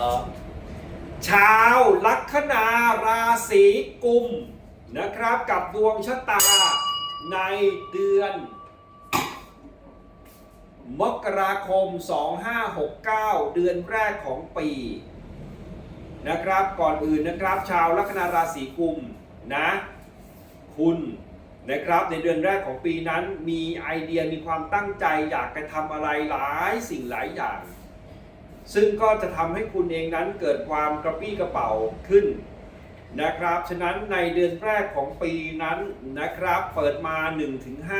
อชาวลัคนาราศีกุมนะครับกับดวงชะตาในเดือน มกราคม 2569 เดือนแรกของปี นะครับก่อนอื่นนะครับ ชาวลัคนาราศีกุมนะคุณนะครับในเดือนแรกของปีนั้นมีไอเดียมีความตั้งใจอยากจะทำอะไรหลายสิ่งหลายอย่าง ซึ่งก็จะทำให้คุณเองนั้นเกิดความกระปี้กระเป๋าขึ้นนะครับ ฉะนั้นในเดือนแรกของปีนั้นนะครับ เปิดมา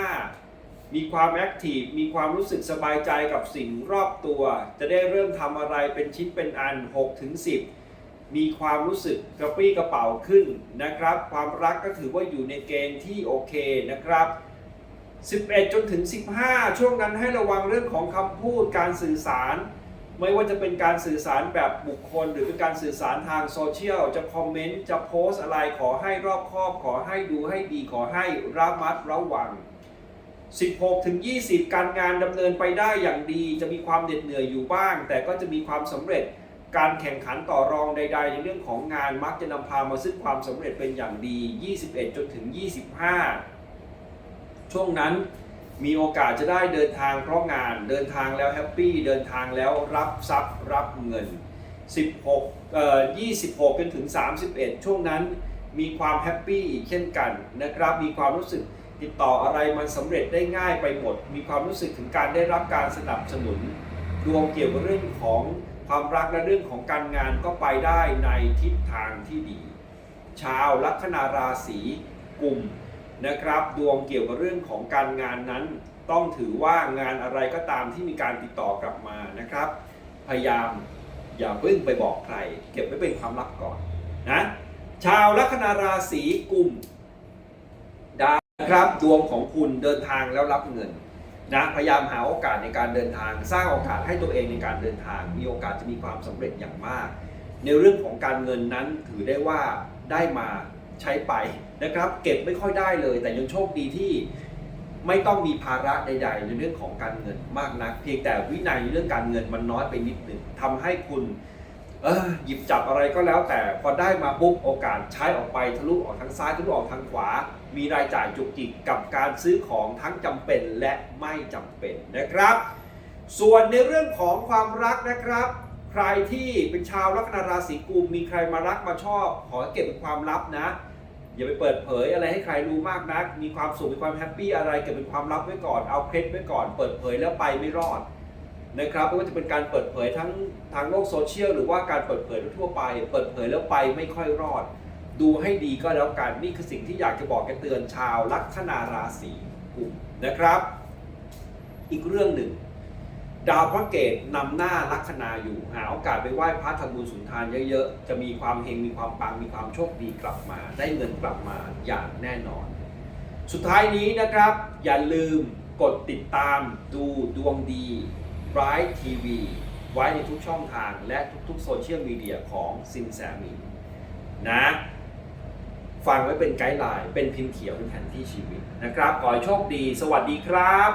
1-5 มีความแอคทีฟ มีความรู้สึกสบายใจกับสิ่งรอบตัว จะได้เริ่มทำอะไรเป็นชิ้นเป็นอัน 6-10 มีความรู้สึกกระปรี้กระเป๋าขึ้นนะครับ ความรักก็ถือว่าอยู่ในเกณฑ์ที่โอเคนะครับ 11 จนถึง 15 ช่วงนั้นให้ระวังเรื่องของคำพูดการสื่อสาร ไม่ว่าจะเป็นการสื่อสารแบบบุคคล หรือเป็นการสื่อสารทางโซเชียล จะคอมเมนต์จะโพสอะไรขอให้รอบคอบขอให้ดูให้ดีขอให้ระมัดระวัง 16ถึง20 การงานดำเนินไปได้อย่างดี จะมีความเหน็ดเหนื่อยอยู่บ้าง แต่ก็จะมีความสำเร็จการแข่งขันต่อรองใด ๆ ในเรื่องของงานมักจะนำพามาซึ่งความสำเร็จเป็นอย่างดี 21 จนถึง 25 ช่วงนั้น มีโอกาสจะได้เดินทางเพราะงานเดินทางแล้วแฮปปี้เดินทางแล้วรับทรัพย์รับเงิน 16เอ่อ26จนถึง 31 ช่วงนั้นมีความแฮปปี้อีกเช่นกันนะครับมีความรู้สึกติดต่ออะไรมันสำเร็จได้ง่ายไปหมด มีความรู้สึกถึงการได้รับการสนับสนุนดวงเกี่ยวกับเรื่องของความรักและเรื่องของการงานก็ไปได้ในทิศทางที่ดี ชาวลัคนาราศีกุม นะครับ ดวงเกี่ยวกับเรื่องของการงานนั้น ต้องถือว่างานอะไรก็ตามที่มีการติดต่อกลับมานะครับ พยายามอย่าเพิ่งไปบอกใคร เก็บไว้เป็นความลับก่อนนะชาวลัคนาราศีกุมดาวนะครับดวงของคุณเดินทางแล้วรับเงินนะพยายามหาโอกาสในการเดินทาง สร้างโอกาสให้ตัวเองในการเดินทาง มีโอกาสจะมีความสำเร็จอย่างมาก ในเรื่องของการเงินนั้นถือได้ว่าได้มา ใช้ไปนะครับ เก็บไม่ค่อยได้เลย แต่ยังโชคดีที่ไม่ต้องมีภาระใด ๆ ในเรื่องของการเงินมากนัก เพียงแต่วินัยในเรื่องการเงินมันน้อยไปนิดหนึ่งทำให้คุณหยิบจับอะไรก็แล้วแต่พอได้มาปุ๊บโอกาสใช้ออกไปทะลุออกทางซ้ายทะลุออกทางขวา มีรายจ่ายจุกจิกกับการซื้อของทั้งจำเป็นและไม่จำเป็นนะครับ ส่วนในเรื่องของความรักนะครับ ใครที่เป็นชาวลัคนาราศีกุมมีใครมารักมาชอบ ขอเก็บเป็นความลับนะ อย่าไปเปิดเผยอะไรให้ใครรู้มากนัก มีความสุขมีความแฮปปี้อะไรเก็บเป็นความลับไว้ก่อนเอาเคล็ดไว้ก่อน เปิดเผยแล้วไปไม่รอดนะครับไม่ว่าจะเป็นการเปิดเผยทั้งทางโลกโซเชียลหรือว่าการเปิดเผยทั่วไป เปิดเผยแล้วไปไม่ค่อยรอด ดูให้ดีก็แล้วกันนี่คือสิ่งที่อยากจะบอกแกเตือนชาวลัคนาราศีกุมนะครับ อีกเรื่องหนึ่ง ดาวพระเกตนำหน้าลัคนาอยู่หาโอกาสไปไหว้พระทำบุญสุนทานเยอะๆ จะมีความเฮงมีความปังมีความโชคดีกลับมา ได้เงินกลับมาอย่างแน่นอน สุดท้ายนี้นะครับ อย่าลืมกดติดตามดูดวงดีไบรท์ทีวีไว้ในทุกช่องทางและทุกๆโซเชียลมีเดียของซินแซมินนะฟังไว้เป็นไกด์ไลน์เป็นพิมพ์เขียวเป็นแผนที่ชีวิตนะครับ ขอให้โชคดี สวัสดีครับ